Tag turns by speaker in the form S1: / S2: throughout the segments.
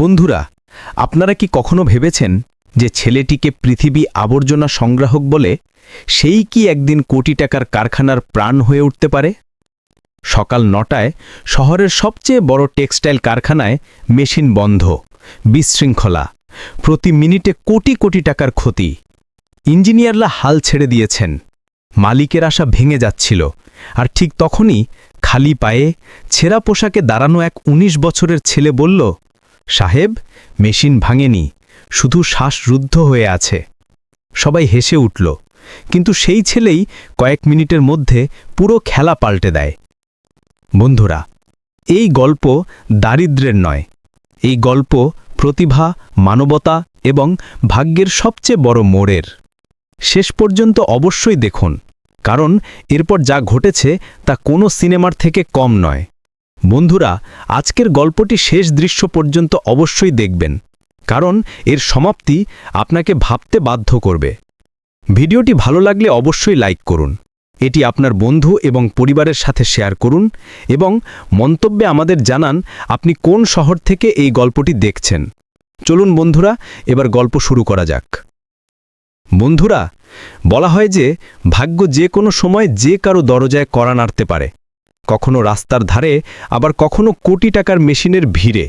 S1: বন্ধুরা, আপনারা কি কখনো ভেবেছেন যে ছেলেটিকে পৃথিবী আবর্জনা সংগ্রাহক বলে সেই কি একদিন কোটি টাকার কারখানার প্রাণ হয়ে উঠতে পারে? সকাল নটায় শহরের সবচেয়ে বড় টেক্সটাইল কারখানায় মেশিন বন্ধ, বিশৃঙ্খলা, প্রতি মিনিটে কোটি কোটি টাকার ক্ষতি। ইঞ্জিনিয়াররা হাল ছেড়ে দিয়েছেন, মালিকের আশা ভেঙে যাচ্ছিল, আর ঠিক তখনই খালি পায়ে ছেঁড়া পোশাকে দাঁড়ানো এক ১৯ বছরের ছেলে বলল সাহেব, মেশিন ভাঙেনি, শুধু শ্বাসরুদ্ধ হয়ে আছে। সবাই হেসে উঠল, কিন্তু সেই ছেলেই কয়েক মিনিটের মধ্যে পুরো খেলা পাল্টে দেয়। বন্ধুরা, এই গল্প দারিদ্র্যের নয়। এই গল্প প্রতিভা, মানবতা এবং ভাগ্যের সবচেয়ে বড় মোড়ের। শেষ পর্যন্ত অবশ্যই দেখুন, কারণ এরপর যা ঘটেছে তা কোনো সিনেমার থেকে কম নয়। বন্ধুরা, আজকের গল্পটি শেষ দৃশ্য পর্যন্ত অবশ্যই দেখবেন, কারণ এর সমাপ্তি আপনাকে ভাবতে বাধ্য করবে। ভিডিওটি ভালো লাগলে অবশ্যই লাইক করুন, এটি আপনার বন্ধু এবং পরিবারের সাথে শেয়ার করুন এবং মন্তব্যে আমাদের জানান আপনি কোন শহর থেকে এই গল্পটি দেখছেন। চলুন বন্ধুরা, এবার গল্প শুরু করা যাক। বন্ধুরা, বলা হয় যে ভাগ্য যে কোনো সময় যে কারও দরজায় করা নাড়তে পারে কখনো রাস্তার ধারে, আবার কখনো কোটি টাকার মেশিনের ভিড়ে।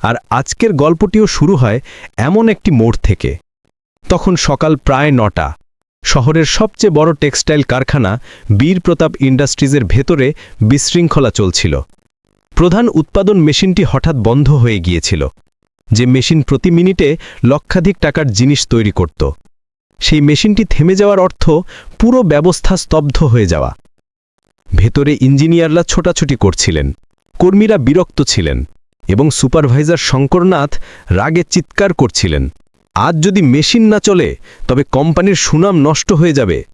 S1: আর আজকের গল্পটিও শুরু হয় এমন একটি মোড় থেকে। তখন সকাল প্রায় নটা। শহরের সবচেয়ে বড় টেক্সটাইল কারখানা বীর প্রতাপ ইন্ডাস্ট্রিজের ভেতরে বিশৃঙ্খলা চলছিল। প্রধান উৎপাদন মেশিনটি হঠাৎ বন্ধ হয়ে গিয়েছিল, যে মেশিন প্রতি মিনিটে লক্ষাধিক টাকার জিনিস তৈরি করত। সেই মেশিনটি থেমে যাওয়ার অর্থ পুরো ব্যবস্থা স্তব্ধ হয়ে যাওয়া। ভেতরে ইঞ্জিনিয়াররা ছোটাছুটি করছিলেন। কর্মীরা বিরক্ত ছিলেন এবং সুপারভাইজার শঙ্করনাথ রাগে চিৎকার করছিলেন। আজ যদি মেশিন না চলে, তবে কোম্পানির সুনাম নষ্ট হয়ে যাবে।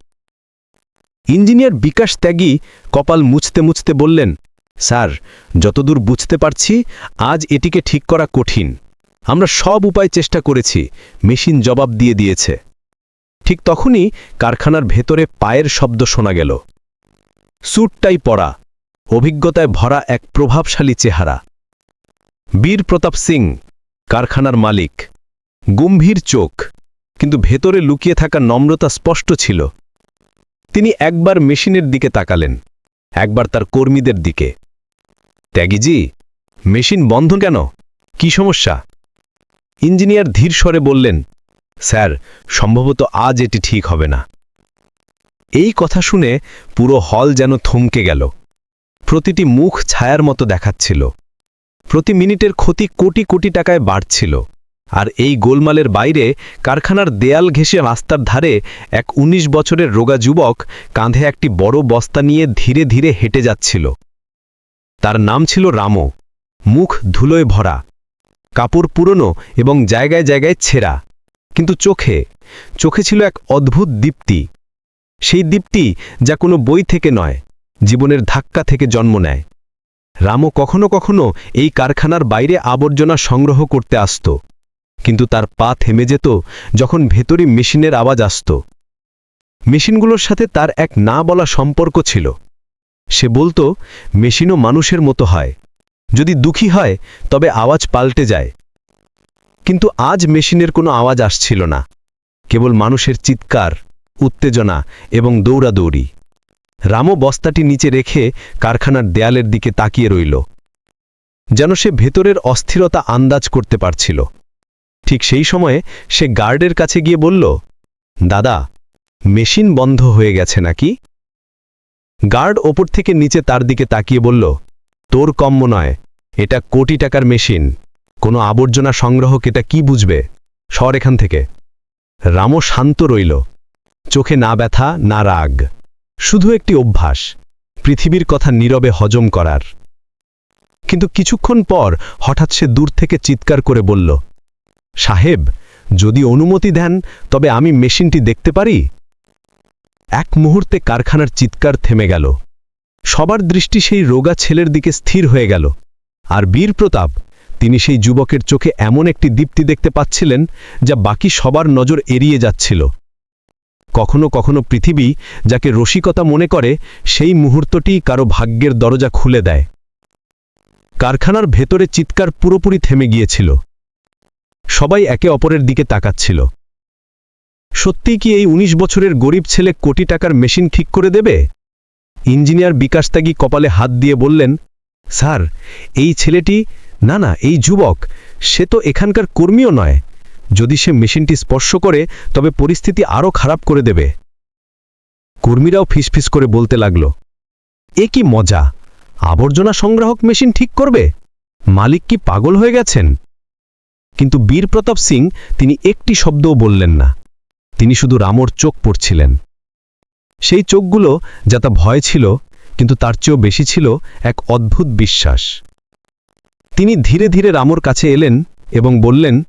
S1: ইঞ্জিনিয়ার বিকাশ ত্যাগী কপাল মুছতে মুছতে বললেন, স্যার, যতদূর বুঝতে পারছি, আজ এটিকে ঠিক করা কঠিন। আমরা সব উপায় চেষ্টা করেছি, মেশিন জবাব দিয়ে দিয়েছে। ঠিক তখনই কারখানার ভেতরে পায়ের শব্দ শোনা গেল। স্যুটটাই পরা অভিজ্ঞতায় ভরা এক প্রভাবশালী চেহারা। বীর প্রতাপ সিং, কারখানার মালিক। গম্ভীর চোখ, কিন্তু ভেতরে লুকিয়ে থাকা নম্রতা স্পষ্ট ছিল। তিনি একবার মেশিনের দিকে তাকালেন, একবার তার কর্মীদের দিকে। ত্যাগীজি, মেশিন বন্ধ কেন? কি সমস্যা? ইঞ্জিনিয়ার ধীর স্বরে বললেন, স্যার, সম্ভবত আজ এটি ঠিক হবে না। এই কথা শুনে পুরো হল যেন থমকে গেল। প্রতিটি মুখ ছায়ার মতো দেখাচ্ছিল। প্রতি মিনিটের ক্ষতি কোটি কোটি টাকায় বাড়ছিল। আর এই গোলমালের বাইরে কারখানার দেয়াল ঘেঁষে রাস্তার ধারে এক ১৯ বছরের রোগা যুবক কাঁধে একটি বড় বস্তা নিয়ে ধীরে ধীরে হেঁটে যাচ্ছিল। তার নাম ছিল রামো। মুখ ধুলোয় ভরা। কাপড় পুরনো এবং জায়গায় জায়গায় ছেঁড়া। কিন্তু চোখে চোখে ছিল এক অদ্ভুত দীপ্তি। সেই দ্বীপটি যা কোনো বই থেকে নয়, জীবনের ধাক্কা থেকে জন্ম নেয়। রামও কখনো কখনো এই কারখানার বাইরে আবর্জনা সংগ্রহ করতে আসত, কিন্তু তার পা থেমে যেত যখন ভেতরে মেশিনের আওয়াজ আসত। মেশিনগুলোর সাথে তার এক না বলা সম্পর্ক ছিল। সে বলতো, মেশিনও মানুষের মতো হয়। যদি দুঃখী হয়, তবে আওয়াজ পাল্টে যায়। কিন্তু আজ মেশিনের কোনো আওয়াজ আসছিল না। কেবল মানুষের চিৎকার উত্তেজনা এবং দৌড়াদৌড়ি। রামও বস্তাটি নিচে রেখে কারখানার দেয়ালের দিকে তাকিয়ে রইল। যেন সে ভেতরের অস্থিরতা আন্দাজ করতে পারছিল। ঠিক সেই সময়ে সে গার্ডের কাছে গিয়ে বলল, দাদা, মেশিন বন্ধ হয়ে গেছে নাকি? গার্ড ওপর থেকে নিচে তার দিকে তাকিয়ে বলল, তোর কম্ম নয়, এটা কোটি টাকার মেশিন। কোনো আবর্জনা সংগ্রহক এটা কি বুঝবে? সর এখান থেকে। রামও শান্ত রইল। চোখে না ব্যথা, না রাগ। শুধু একটি অভ্যাস, পৃথিবীর কথা নীরবে হজম করার। কিন্তু কিছুক্ষণ পর হঠাৎ সে দূর থেকে চিৎকার করে বলল, সাহেব, যদি অনুমতি দেন, তবে আমি মেশিনটি দেখতে পারি? এক মুহূর্তে কারখানার চিৎকার থেমে গেল। সবার দৃষ্টি সেই রোগা ছেলের দিকে স্থির হয়ে গেল। আর বীর প্রতাপ তিনি সেই যুবকের চোখে এমন একটি দীপ্তি দেখতে পাচ্ছিলেন, যা বাকি সবার নজর এড়িয়ে যাচ্ছিল। কখনো কখনো পৃথিবী যাকে রসিকতা মনে করে, সেই মুহূর্তটি কারও ভাগ্যের দরজা খুলে দেয়। কারখানার ভেতরে চিৎকার পুরোপুরি থেমে গিয়েছিল। সবাই একে অপরের দিকে তাকাচ্ছিল। সত্যিই কি এই ১৯ বছরের গরিব ছেলে কোটি টাকার মেশিন ঠিক করে দেবে? ইঞ্জিনিয়ার বিকাশ ত্যাগী কপালে হাত দিয়ে বললেন, স্যার, এই ছেলেটি, না না, এই যুবক, সে তো এখানকার কর্মীও নয়। যদি সে মেশিনটি স্পর্শ করে, তবে পরিস্থিতি আরও খারাপ করে দেবে। কর্মীরাও ফিসফিস করে বলতে লাগল, এ কি মজা! আবর্জনা সংগ্রাহক মেশিন ঠিক করবে? মালিক কি পাগল হয়ে গেছেন? কিন্তু বীর প্রতাপ সিং তিনি একটি শব্দও বললেন না। তিনি শুধু রামর চোখ পড়ছিলেন। সেই চোখগুলো যা তা ভয় ছিল, কিন্তু তার চেয়েও বেশি ছিল এক অদ্ভুত বিশ্বাস। তিনি ধীরে ধীরে রামর কাছে এলেন এবং বললেন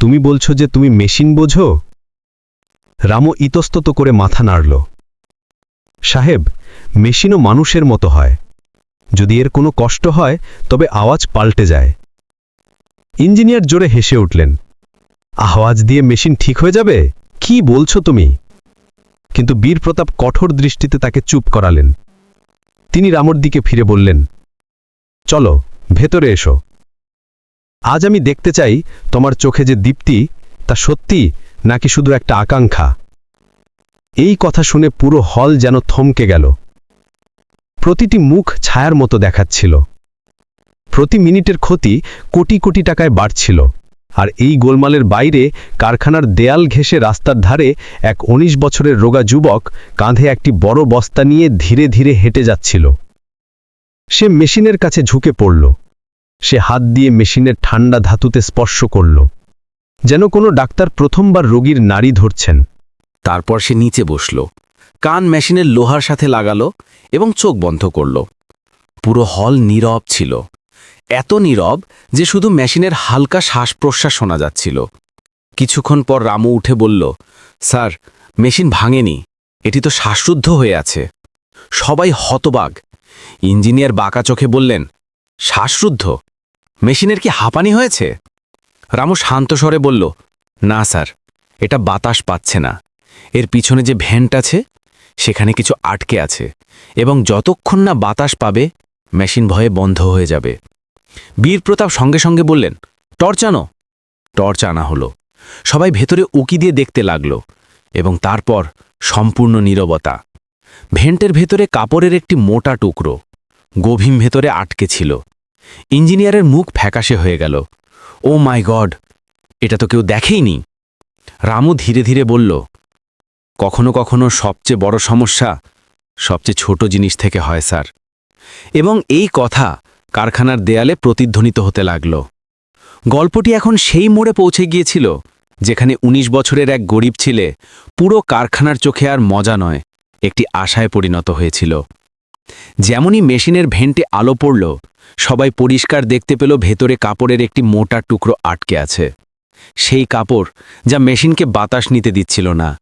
S1: তুমি বলছো যে তুমি মেশিন বোঝো? রামও ইতস্তত করে মাথা নাড়ল। সাহেব, মেশিনও মানুষের মতো হয়। যদি এর কোনো কষ্ট হয়, তবে আওয়াজ পাল্টে যায়। ইঞ্জিনিয়ার জোরে হেসে উঠলেন। আওয়াজ দিয়ে মেশিন ঠিক হয়ে যাবে? কি বলছো তুমি? কিন্তু বীর প্রতাপ কঠোর দৃষ্টিতে তাকে চুপ করালেন। তিনি রামর দিকে ফিরে বললেন, চলো, ভেতরে এসো। আজ আমি দেখতে চাই তোমার চোখে যে দীপ্তি, তা সত্যি নাকি শুধু একটা আকাঙ্ক্ষা? এই কথা শুনে পুরো হল যেন থমকে গেল। প্রতিটি মুখ ছায়ার মতো দেখাচ্ছিল। প্রতি মিনিটের ক্ষতি কোটি কোটি টাকায় বাড়ছিল, আর এই গোলমালের বাইরে কারখানার দেয়াল ঘেঁষে রাস্তার ধারে এক ১৯ বছরের রোগা যুবক কাঁধে একটি বড় বস্তা নিয়ে ধীরে ধীরে হেঁটে যাচ্ছিল। সে মেশিনের কাছে ঝুঁকে পড়ল। সে হাত দিয়ে মেশিনের ঠান্ডা ধাতুতে স্পর্শ করল। যেন কোনো ডাক্তার প্রথমবার রোগীর নাড়ি ধরছেন।
S2: তারপর সে নিচে বসল। কান মেশিনের লোহার সাথে লাগালো এবং চোখ বন্ধ করল। পুরো হল নীরব ছিল। এত নীরব যে শুধু মেশিনের হালকা শ্বাস প্রশ্বাস শোনা যাচ্ছিল। কিছুক্ষণ পর রামু উঠে বলল, স্যার, মেশিন ভাঙেনি। এটি তো শ্বাসরুদ্ধ হয়ে আছে। সবাই হতবাগ ইঞ্জিনিয়ার বাঁকা চোখে বললেন, শ্বাসরুদ্ধ? মেশিনের কি হাঁপানি হয়েছে? রামু শান্ত স্বরে বলল, না, স্যার, এটা বাতাস পাচ্ছে না। এর পিছনে যে ভেন্ট আছে, সেখানে কিছু আটকে আছে এবং যতক্ষণ না বাতাস পাবে, মেশিন ভয়ে বন্ধ হয়ে যাবে। বীর প্রতাপ সঙ্গে সঙ্গে বললেন, টর্চ আনো। টর্চ আনা হলো। সবাই ভেতরে উকি দিয়ে দেখতে লাগল এবং তারপর সম্পূর্ণ নীরবতা। ভেন্টের ভেতরে কাপড়ের একটি মোটা টুকরো, গভীম ভেতরে আটকে ছিল। ইঞ্জিনিয়ারের মুখ ফ্যাকাশে হয়ে গেল। ও মাই গড, এটা তো কেউ দেখেইনি। রামু ধীরে ধীরে বলল, কখনো কখনো সবচেয়ে বড় সমস্যা সবচেয়ে ছোট জিনিস থেকে হয়, স্যার। এবং এই কথা কারখানার দেয়ালে প্রতিধ্বনিত হতে লাগল। গল্পটি এখন সেই মোড়ে পৌঁছে গিয়েছিল যেখানে ১৯ বছরের এক গরিব ছেলে পুরো কারখানার চোখে আর মজা নয়, একটি আশায় পরিণত হয়েছিল। যেমনই মেশিনের ভেন্টে আলো পড়ল সবাই পরিষ্কার দেখতে পেল ভেতরে কাপড়ের একটি মোটা টুকরো আটকে আছে। সেই কাপড় যা মেশিনকে বাতাস নিতে দিচ্ছিল না,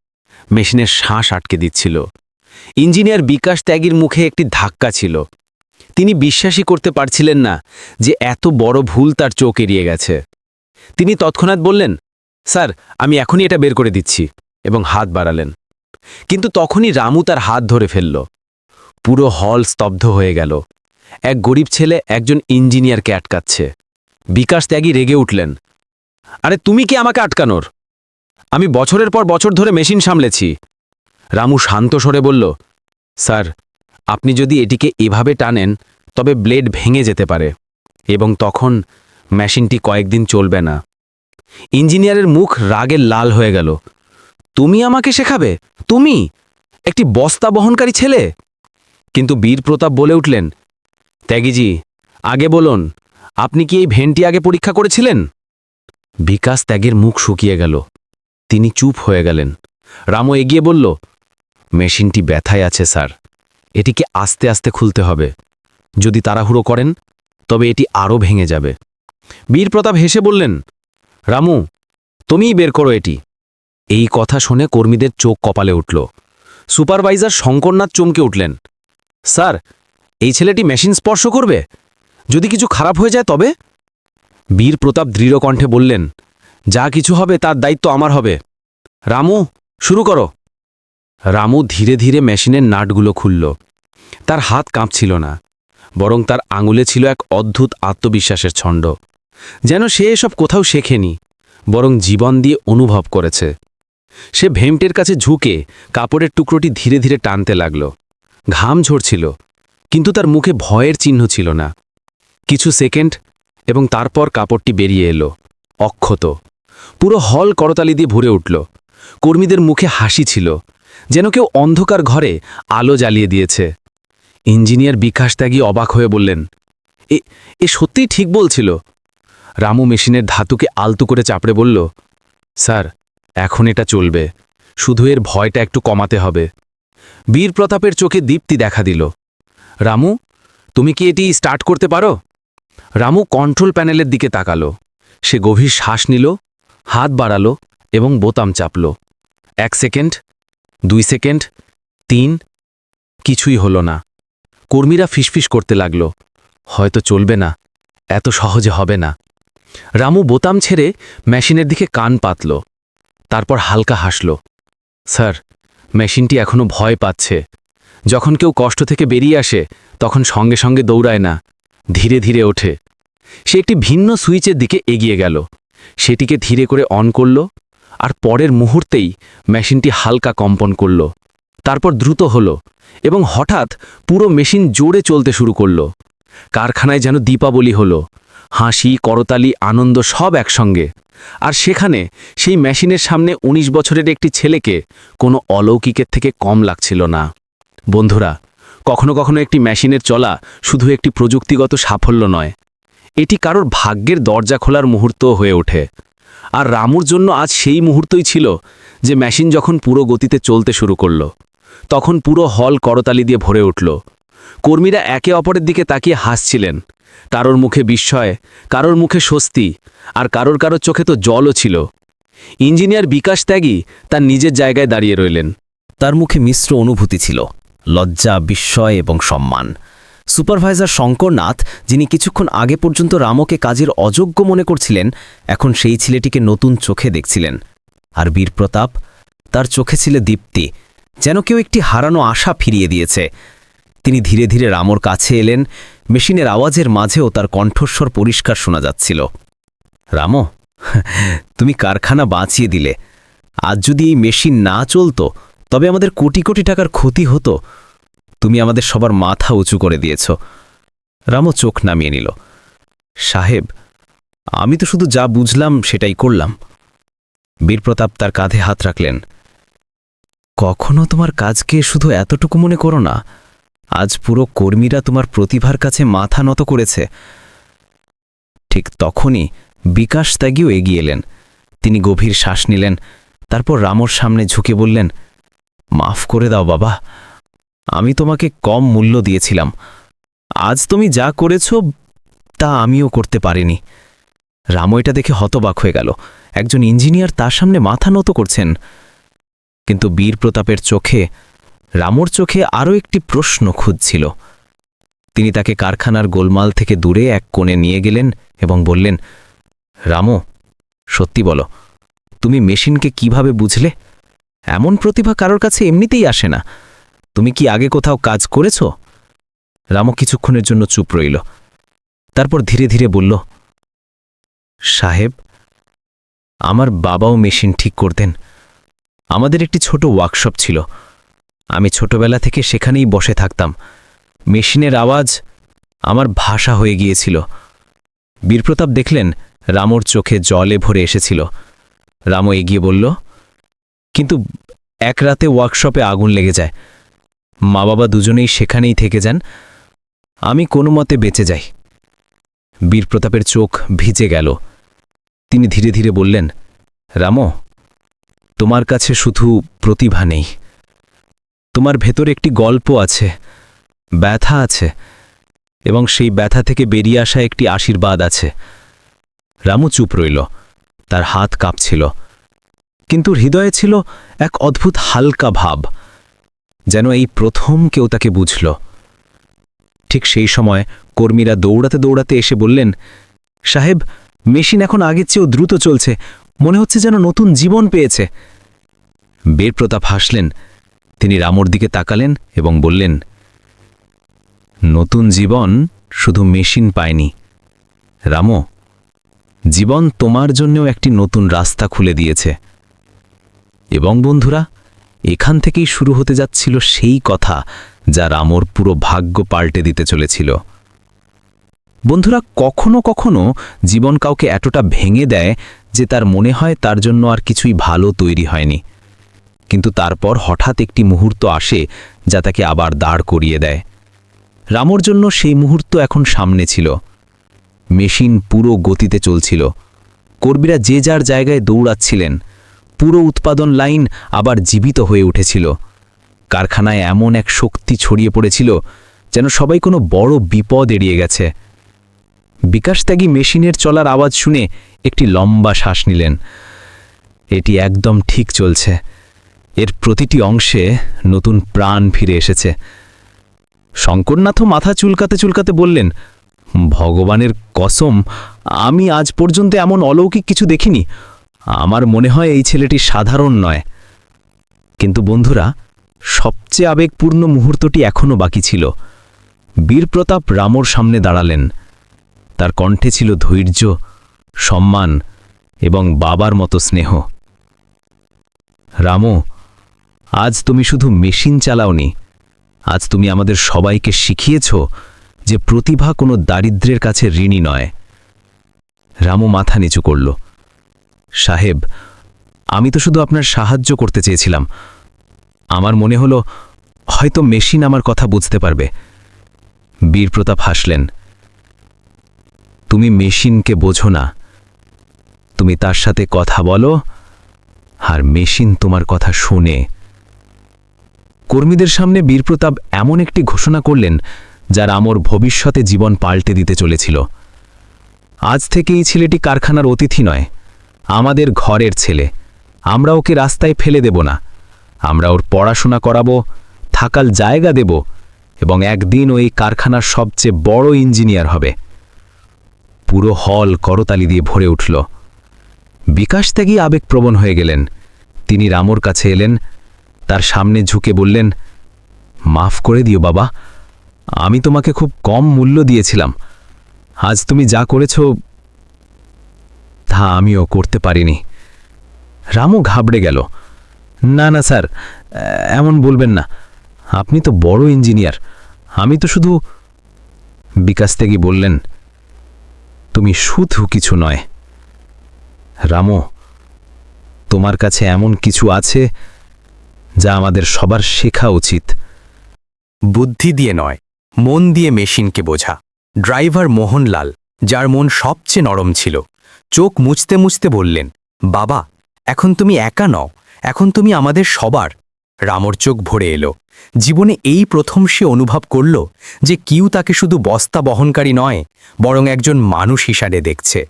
S2: মেশিনের শ্বাস আটকে দিচ্ছিল। ইঞ্জিনিয়ার বিকাশ ত্যাগীর মুখে একটি ধাক্কা ছিল। তিনি বিশ্বাসই করতে পারছিলেন না যে এত বড় ভুল তার চোখ এড়িয়ে গেছে। তিনি তৎক্ষণাৎ বললেন, স্যার, আমি এখনই এটা বের করে দিচ্ছি। এবং হাত বাড়ালেন। কিন্তু তখনই রামু তার হাত ধরে ফেলল। পুরো হল স্তব্ধ হয়ে গেল। এক গরিব ছেলে একজন ইঞ্জিনিয়ারকে আটকাচ্ছে। বিকাশ ত্যাগী রেগে উঠলেন। আরে তুমি কি আমাকে আটকানোর? আমি বছরের পর বছর ধরে মেশিন সামলেছি। রামু শান্ত স্বরে বলল, স্যার, আপনি যদি এটিকে এভাবে টানেন, তবে ব্লেড ভেঙে যেতে পারে এবং তখন মেশিনটি কয়েকদিন চলবে না। ইঞ্জিনিয়ারের মুখ রাগে লাল হয়ে গেল। তুমি আমাকে শেখাবে? তুমি? একটি বস্তা বহনকারী ছেলে? কিন্তু বীর প্রতাপ বলে উঠলেন ত্যাগীজি, আগে বলুন, আপনি কি এই ভেন্টি আগে পরীক্ষা করেছিলেন? বিকাশ ত্যাগের মুখ শুকিয়ে গেল। তিনি চুপ হয়ে গেলেন। রামও এগিয়ে বলল, মেশিনটি ব্যথায় আছে, স্যার। এটিকে আস্তে আস্তে খুলতে হবে। যদি তাড়াহুড়ো করেন, তবে এটি আরও ভেঙে যাবে। বীর প্রতাপ হেসে বললেন, রামু, তুমিই বের করো এটি। এই কথা শুনে কর্মীদের চোখ কপালে উঠল। সুপারভাইজার শঙ্করনাথ চমকে উঠলেন, স্যার এই ছেলেটি মেশিন স্পর্শ করবে? যদি কিছু খারাপ হয়ে যায় তবে? বীর প্রতাপ দৃঢ় কণ্ঠে বললেন, যা কিছু হবে তার দায়িত্ব আমার হবে। রামু, শুরু করো। রামু ধীরে ধীরে মেশিনের নাটগুলো খুলল। তার হাত কাঁপছিল না, বরং তার আঙুলে ছিল এক অদ্ভুত আত্মবিশ্বাসের ছণ্ড যেন সে এসব কোথাও শেখেনি, বরং জীবন দিয়ে অনুভব করেছে। সে ভেমটের কাছে ঝুঁকে কাপড়ের টুকরোটি ধীরে ধীরে টানতে লাগল। ঘাম ঝরছিল। কিন্তু তার মুখে ভয়ের চিহ্ন ছিল না। কিছু সেকেন্ড এবং তারপর কাপড়টি বেরিয়ে এলো, অক্ষত। পুরো হল করতালি দিয়ে ভরে উঠল। কর্মীদের মুখে হাসি ছিল, যেন কেউ অন্ধকার ঘরে আলো জ্বালিয়ে দিয়েছে। ইঞ্জিনিয়ার বিকাশ ত্যাগী অবাক হয়ে বললেন, এ এ সত্যিই ঠিক বলছিল। রামু মেশিনের ধাতুকে আলতু করে চাপড়ে বলল, স্যার, এখন এটা চলবে। শুধু এর ভয়টা একটু কমাতে হবে। বীর প্রতাপের চোখে দীপ্তি দেখা দিল। রামু, তুমি কি এটি স্টার্ট করতে পারো? রামু কন্ট্রোল প্যানেলের দিকে তাকালো। সে গভীর শ্বাস নিল, হাত বাড়ালো এবং বোতাম চাপল। এক সেকেন্ড, দুই সেকেন্ড, তিন, কিছুই হলো না। কর্মীরা ফিসফিস করতে লাগল। হয়তো চলবে না, এত সহজে হবে না। রামু বোতাম ছেড়ে মেশিনের দিকে কান পাতল। তারপর হালকা হাসল। স্যার, মেশিনটি এখনও ভয় পাচ্ছে। যখন কেউ কষ্ট থেকে বেরিয়ে আসে, তখন সঙ্গে সঙ্গে দৌড়ায় না, ধীরে ধীরে ওঠে। সে একটি ভিন্ন সুইচের দিকে এগিয়ে গেল। সেটিকে ধীরে করে অন করল আর পরের মুহূর্তেই মেশিনটি হালকা কম্পন করল। তারপর দ্রুত হল এবং হঠাৎ পুরো মেশিন জোরে চলতে শুরু করল। কারখানায় যেন দীপাবলি হল, হাসি, করতালি, আনন্দ সব একসঙ্গে। আর সেখানে সেই মেশিনের সামনে ১৯ বছরের একটি ছেলেকে কোনো অলৌকিকের থেকে কম লাগছিল না। বন্ধুরা, কখনো কখনো একটি মেশিনের চলা শুধু একটি প্রযুক্তিগত সাফল্য নয়, এটি কারোর ভাগ্যের দরজা খোলার মুহূর্তও হয়ে ওঠে। আর রামুর জন্য আজ সেই মুহূর্তই ছিল যে মেশিন যখন পুরো গতিতে চলতে শুরু করল, তখন পুরো হল করতালি দিয়ে ভরে উঠল। কর্মীরা একে অপরের দিকে তাকিয়ে হাসছিলেন। কারোর মুখে বিস্ময়, কারোর মুখে স্বস্তি, আর কারোর কারোর চোখে তো জলও ছিল। ইঞ্জিনিয়ার বিকাশ ত্যাগী তার নিজের জায়গায় দাঁড়িয়ে রইলেন।
S3: তার মুখে মিশ্র অনুভূতি ছিল। লজ্জা, বিস্ময় এবং সম্মান। সুপারভাইজার শঙ্করনাথ, যিনি কিছুক্ষণ আগে পর্যন্ত রামকে কাজের অযোগ্য মনে করছিলেন, এখন সেই ছেলেটিকে নতুন চোখে দেখছিলেন। আর বীরপ্রতাপ, তার চোখে ছিল দীপ্তি, যেন কেউ একটি হারানো আশা ফিরিয়ে দিয়েছে। তিনি ধীরে ধীরে রামর কাছে এলেন, মেশিনের আওয়াজের মাঝেও তার কণ্ঠস্বর পরিষ্কার শোনা যাচ্ছিল। রামো, তুমি কারখানা বাঁচিয়ে দিলে। আজ যদি এই মেশিন না চলতো তবে আমাদের কোটি কোটি টাকার ক্ষতি হতো। তুমি আমাদের সবার মাথা উঁচু করে দিয়েছ। রামও চোখ নামিয়ে নিল। সাহেব, আমি তো শুধু যা বুঝলাম সেটাই করলাম। বীরপ্রতাপ তার কাঁধে হাত রাখলেন। কখনো তোমার কাজকে শুধু এতটুকু মনে করো না, আজ পুরো কর্মীরা তোমার প্রতিভার কাছে মাথা নত করেছে। ঠিক তখনই বিকাশ ত্যাগীও এগিয়ে এলেন। তিনি গভীর শ্বাস নিলেন, তারপর রামর সামনে ঝুঁকে বললেন মাফ করে দাও বাবা। আমি তোমাকে কম মূল্য দিয়েছিলাম। আজ তুমি যা করেছ, তা আমিও করতে পারিনি। রামও এটা দেখে হতবাক হয়ে গেল। একজন ইঞ্জিনিয়ার তার সামনে মাথা নত করছেন। কিন্তু বীর প্রতাপের চোখে, রামর চোখে আরও একটি প্রশ্ন খুঁজছিল। তিনি তাকে কারখানার গোলমাল থেকে দূরে এক কোণে নিয়ে গেলেন এবং বললেন, রামো, সত্যি বলো, তুমি মেশিনকে কীভাবে বুঝলে? এমন প্রতিভা কারোর কাছে এমনিতেই আসে না। তুমি কি আগে কোথাও কাজ করেছ? রামও কিছুক্ষণের জন্য চুপ রইল। তারপর ধীরে ধীরে বলল, সাহেব, আমার বাবাও মেশিন ঠিক করতেন। আমাদের একটি ছোট ওয়ার্কশপ ছিল। আমি ছোটবেলা থেকে সেখানেই বসে থাকতাম। মেশিনের আওয়াজ আমার ভাষা হয়ে গিয়েছিল। বীরপ্রতাপ দেখলেন রামর চোখে জলে ভরে এসেছিল। রামও এগিয়ে বলল কিন্তু এক রাতে ওয়ার্কশপে আগুন লেগে যায়। মা বাবা দুজনেই সেখানেই থেকে যান। আমি কোনো মতে বেঁচে যাই। বীরপ্রতাপের চোখ ভিজে গেল। তিনি ধীরে ধীরে বললেন, রামো, তোমার কাছে শুধু প্রতিভা নেই। তোমার ভেতর একটি গল্প আছে, ব্যথা আছে, এবং সেই ব্যথা থেকে বেরিয়ে আসা একটি আশীর্বাদ আছে। রামু চুপ রইল, তার হাত কাঁপছিল। কিন্তু হৃদয়ে ছিল এক অদ্ভুত হালকা ভাব, যেন এই প্রথম কেউ তাকে বুঝল। ঠিক সেই সময় কর্মীরা দৌড়াতে দৌড়াতে এসে বললেন, সাহেব, মেশিন এখন আগের চেয়েও দ্রুত চলছে, মনে হচ্ছে যেন নতুন জীবন পেয়েছে। বীরপ্রতাপ হাসলেন, তিনি রামর দিকে তাকালেন এবং বললেন,
S1: নতুন জীবন শুধু মেশিন পায়নি। রামো, জীবন তোমার জন্যও একটি নতুন রাস্তা খুলে দিয়েছে। এবং বন্ধুরা, এখান থেকেই শুরু হতে যাচ্ছিল সেই কথা যা রামোর পুরো ভাগ্য পাল্টে দিতে চলেছিল। বন্ধুরা, কখনো কখনো জীবন কাউকে এতটা ভেঙে দেয় যে তার মনে হয় তার জন্য আর কিছুই ভালো তৈরি হয়নি। কিন্তু তারপর হঠাৎ একটি মুহূর্ত আসে যা তাকে আবার দাঁড় করিয়ে দেয়। রামর জন্য সেই মুহূর্ত এখন সামনে ছিল। মেশিন পুরো গতিতে চলছিল। কর্মীরা যে যার জায়গায় দৌড়াচ্ছিলেন পুরো উৎপাদন লাইন আবার জীবিত হয়ে উঠেছিল। কারখানায় এমন এক শক্তি ছড়িয়ে পড়েছিল যেন সবাই কোনো বড় বিপদ এড়িয়ে গেছে। বিকাশ ত্যাগী মেশিনের চলার আওয়াজ শুনে একটি লম্বা শ্বাস নিলেন। এটি একদম ঠিক চলছে। এর প্রতিটি অংশে নতুন প্রাণ ফিরে এসেছে। শঙ্করনাথও মাথা চুলকাতে চুলকাতে বললেন, ভগবানের কসম, আমি আজ পর্যন্ত এমন অলৌকিক কিছু দেখিনি। আমার মনে হয় এই ছেলেটি সাধারণ নয়। কিন্তু বন্ধুরা, সবচেয়ে আবেগপূর্ণ মুহূর্তটি এখনও বাকি ছিল। বীরপ্রতাপ রামর সামনে দাঁড়ালেন। তার কণ্ঠে ছিল ধৈর্য, সম্মান এবং বাবার মতো স্নেহ। রামো, আজ তুমি শুধু মেশিন চালাওনি। আজ তুমি আমাদের সবাইকে শিখিয়েছ যে প্রতিভা কোনো দারিদ্র্যের কাছে ঋণী নয়। রামু মাথা নিচু করল। সাহেব, আমি তো শুধু আপনার সাহায্য করতে চেয়েছিলাম। আমার মনে হলো, হয়তো মেশিন আমার কথা বুঝতে পারবে। বীরপ্রতাপ হাসলেন, তুমি মেশিনকে বোঝো না। তুমি তার সাথে কথা বলো, আর মেশিন তোমার কথা শুনে। কর্মীদের সামনে বীরপ্রতাপ এমন একটি ঘোষণা করলেন, যার আমর ভবিষ্যতে জীবন পাল্টে দিতে চলেছিল। আজ থেকে এই ছেলেটি কারখানার অতিথি নয় আমাদের ঘরের ছেলে। আমরা ওকে রাস্তায় ফেলে দেব না। আমরা ওর পড়াশোনা করাবো থাকাল জায়গা দেব এবং একদিন ওই কারখানার সবচেয়ে বড় ইঞ্জিনিয়ার হবে। পুরো হল করতালি দিয়ে ভরে উঠল। বিকাশ ত্যাগী আবেগপ্রবণ হয়ে গেলেন। তিনি রামর কাছে এলেন। তার সামনে ঝুঁকে বললেন, মাফ করে দিও বাবা, আমি তোমাকে খুব কম মূল্য দিয়েছিলাম। আজ তুমি যা করেছ তা আমিও করতে পারিনি। রামু ঘাবড়ে গেল। না না, স্যার, এমন বলবেন না। আপনি তো বড় ইঞ্জিনিয়ার। আমি তো শুধু বিকাশ থেকে বললেন, তুমি শুধু কিছু নয়। রামো, তোমার কাছে এমন কিছু আছে যা আমাদের সবার শেখা উচিত।
S4: বুদ্ধি দিয়ে নয়, মন দিয়ে মেশিনকে বোঝা। ড্রাইভার মোহনলাল, যার মন সবচেয়ে নরম ছিল। চোখ মুছতে মুছতে বললেন, বাবা, এখন তুমি একা নও, এখন তুমি আমাদের সবার। রামর চোখ ভরে এলো। জীবনে এই প্রথম সে অনুভব করল যে কিউ তাকে শুধু বস্তা বহনকারী নয়, বরং একজন মানুষ হিসাবে দেখছে।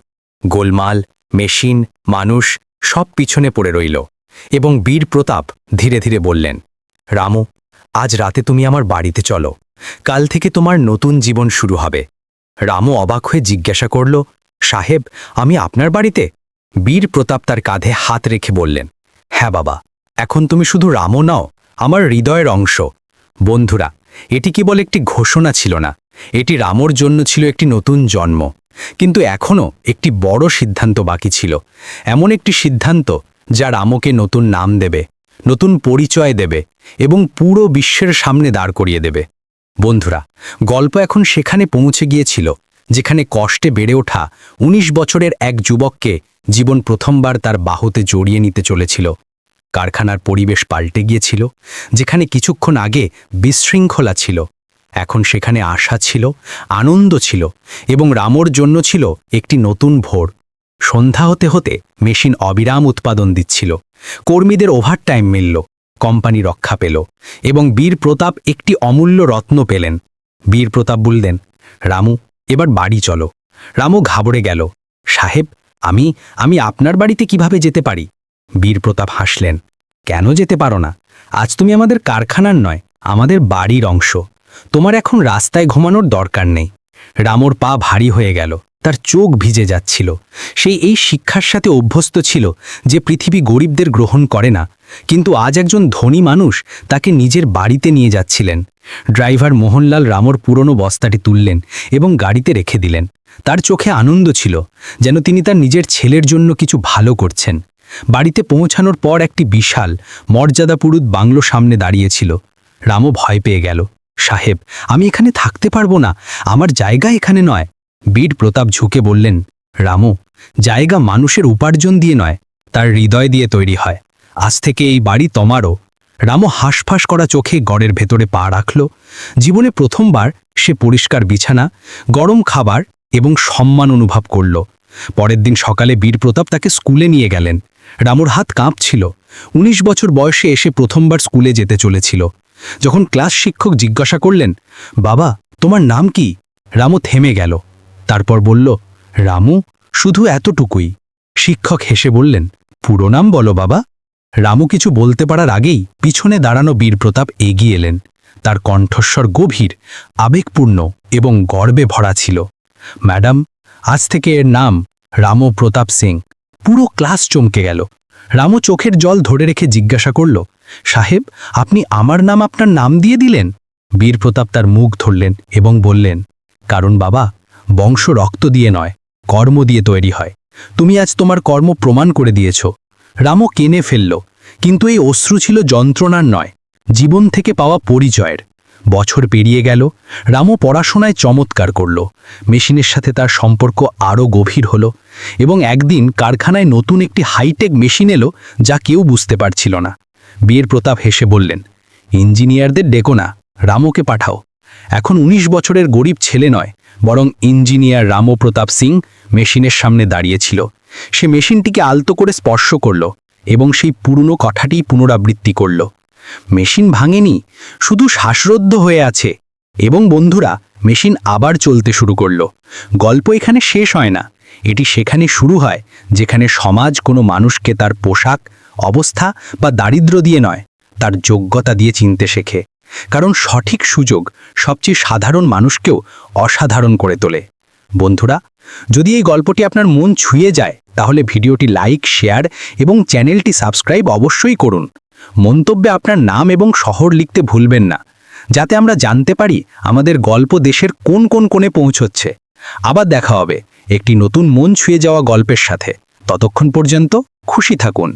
S4: গোলমাল, মেশিন, মানুষ সব পিছনে পড়ে রইল এবং বীর প্রতাপ ধীরে ধীরে বললেন, রামু, আজ রাতে তুমি আমার বাড়িতে চলো। কাল থেকে তোমার নতুন জীবন শুরু হবে। রামু অবাক হয়ে জিজ্ঞাসা করল সাহেব, আমি আপনার বাড়িতে? বীর প্রতাপ তার কাঁধে হাত রেখে বললেন হ্যাঁ বাবা, এখন তুমি শুধু রামও নাও, আমার হৃদয়ের অংশ। বন্ধুরা, এটি কেবল একটি ঘোষণা ছিল না, এটি রামর জন্য ছিল একটি নতুন জন্ম। কিন্তু এখনও একটি বড় সিদ্ধান্ত বাকি ছিল, এমন একটি সিদ্ধান্ত যা রামকে নতুন নাম দেবে, নতুন পরিচয় দেবে এবং পুরো বিশ্বের সামনে দাঁড় করিয়ে দেবে। বন্ধুরা, গল্প এখন সেখানে পৌঁছে গিয়েছিল যেখানে কষ্টে বেড়ে ওঠা ১৯ বছরের এক যুবককে জীবন প্রথমবার তার বাহুতে জড়িয়ে নিতে চলেছিল। কারখানার পরিবেশ পাল্টে গিয়েছিল, যেখানে কিছুক্ষণ আগে বিশৃঙ্খলা ছিল। এখন সেখানে আশা ছিল, আনন্দ ছিল এবং রামর জন্য ছিল একটি নতুন ভোর। সন্ধ্যা হতে হতে মেশিন অবিরাম উৎপাদন দিচ্ছিল। কর্মীদের ওভারটাইম মিলল, কোম্পানি রক্ষা পেল এবং বীর প্রতাপ একটি অমূল্য রত্ন পেলেন। বীর প্রতাপ বললেন, রামু এবার বাড়ি চলো। রামু ঘাবড়ে গেল। সাহেব, আমি আমি আপনার বাড়িতে কীভাবে যেতে পারি? বীরপ্রতাপ হাসলেন। কেন যেতে পারো না? আজ তুমি আমাদের কারখানার নয়, আমাদের বাড়ির অংশ। তোমার এখন রাস্তায় ঘুমানোর দরকার নেই। রামুর পা ভারী হয়ে গেল। তার চোখ ভিজে যাচ্ছিল। সেই এই শিক্ষার সাথে অভ্যস্ত ছিল যে পৃথিবী গরিবদের গ্রহণ করে না। কিন্তু আজ একজন ধনী মানুষ তাকে নিজের বাড়িতে নিয়ে যাচ্ছিলেন। ড্রাইভার মোহনলাল রামর পুরনো বস্তাটি তুললেন এবং গাড়িতে রেখে দিলেন। তার চোখে আনন্দ ছিল যেন তিনি তার নিজের ছেলের জন্য কিছু ভালো করছেন। বাড়িতে পৌঁছানোর পর একটি বিশাল মর্যাদা মর্যাদাপুরুত বাংলো সামনে দাঁড়িয়েছিল। রামও ভয় পেয়ে গেল। সাহেব, আমি এখানে থাকতে পারব না। আমার জায়গা এখানে নয়। বীর প্রতাপ ঝুঁকে বললেন, রামু, জায়গা মানুষের উপার্জন দিয়ে নয়, তার হৃদয় দিয়ে তৈরি হয়। আজ থেকে এই বাড়ি তোমারও। রামু হাঁসফাঁস করা চোখে গড়ের ভেতরে পা রাখল। জীবনে প্রথমবার সে পরিষ্কার বিছানা, গরম খাবার এবং সম্মান অনুভব করল। পরের দিন সকালে বীর প্রতাপ তাকে স্কুলে নিয়ে গেলেন। রামুর হাত কাঁপছিল। ১৯ বছর বয়সে এসে প্রথমবার স্কুলে যেতে চলেছিল। যখন ক্লাস শিক্ষক জিজ্ঞাসা করলেন, বাবা, তোমার নাম কি? রামু থেমে গেল। তারপর বলল, রামু, শুধু এতটুকুই। শিক্ষক হেসে বললেন, পুরো নাম বলো বাবা। রামু কিছু বলতে পারার আগেই পিছনে দাঁড়ানো বীরপ্রতাপ এগিয়ে এলেন। তার কণ্ঠস্বর গভীর, আবেগপূর্ণ এবং গর্বে ভরা ছিল। ম্যাডাম, আজ থেকে এর নাম রামু প্রতাপ সিং। পুরো ক্লাস চমকে গেল। রামু চোখের জল ধরে রেখে জিজ্ঞাসা করল, সাহেব, আপনি আমার নাম আপনার নাম দিয়ে দিলেন? বীরপ্রতাপ তার মুখ ধরলেন এবং বললেন, কারণ বাবা বংশ রক্ত দিয়ে নয়, কর্ম দিয়ে তৈরি হয়। তুমি আজ তোমার কর্ম প্রমাণ করে দিয়েছ। রামও কেনে ফেলল, কিন্তু এই অশ্রু ছিল যন্ত্রণার নয়, জীবন থেকে পাওয়া পরিচয়ের। বছর পেরিয়ে গেল, রামও পড়াশোনায় চমৎকার করল। মেশিনের সাথে তার সম্পর্ক আরও গভীর হল এবং একদিন কারখানায় নতুন একটি হাইটেক মেশিন এলো যা কেউ বুঝতে পারছিল না। বীর প্রতাপ হেসে বললেন, ইঞ্জিনিয়ারদের ডেকো না, রামোকে পাঠাও। এখন ১৯ বছরের গরিব ছেলে নয় বরং ইঞ্জিনিয়ার রামপ্রতাপ সিং মেশিনের সামনে দাঁড়িয়েছিল। সে মেশিনটিকে আলতো করে স্পর্শ করল এবং সেই পুরনো কথাটি পুনরাবৃত্তি করল। মেশিন ভাঙেনি, শুধু শ্বাসরুদ্ধ হয়ে আছে এবং বন্ধুরা, মেশিন আবার চলতে শুরু করল। গল্প এখানে শেষ হয় না। এটি সেখানে শুরু হয়, যেখানে সমাজ কোনো মানুষকে তার পোশাক, অবস্থা বা দারিদ্র্য দিয়ে নয়, তার যোগ্যতা দিয়ে চিনতে শেখে। কারণ সঠিক সুযোগ সবচেয়ে সাধারণ মানুষকেও অসাধারণ করে তোলে। বন্ধুরা, যদি এই গল্পটি আপনার মন ছুঁয়ে যায়, তাহলে ভিডিওটি লাইক, শেয়ার এবং চ্যানেলটি সাবস্ক্রাইব অবশ্যই করুন। মন্তব্যে আপনার নাম এবং শহর লিখতে ভুলবেন না, যাতে আমরা জানতে পারি আমাদের গল্প দেশের কোন কোন কোণে পৌঁছচ্ছে। আবার দেখা হবে একটি নতুন মন ছুঁয়ে যাওয়া গল্পের সাথে। ততক্ষণ পর্যন্ত খুশি থাকুন।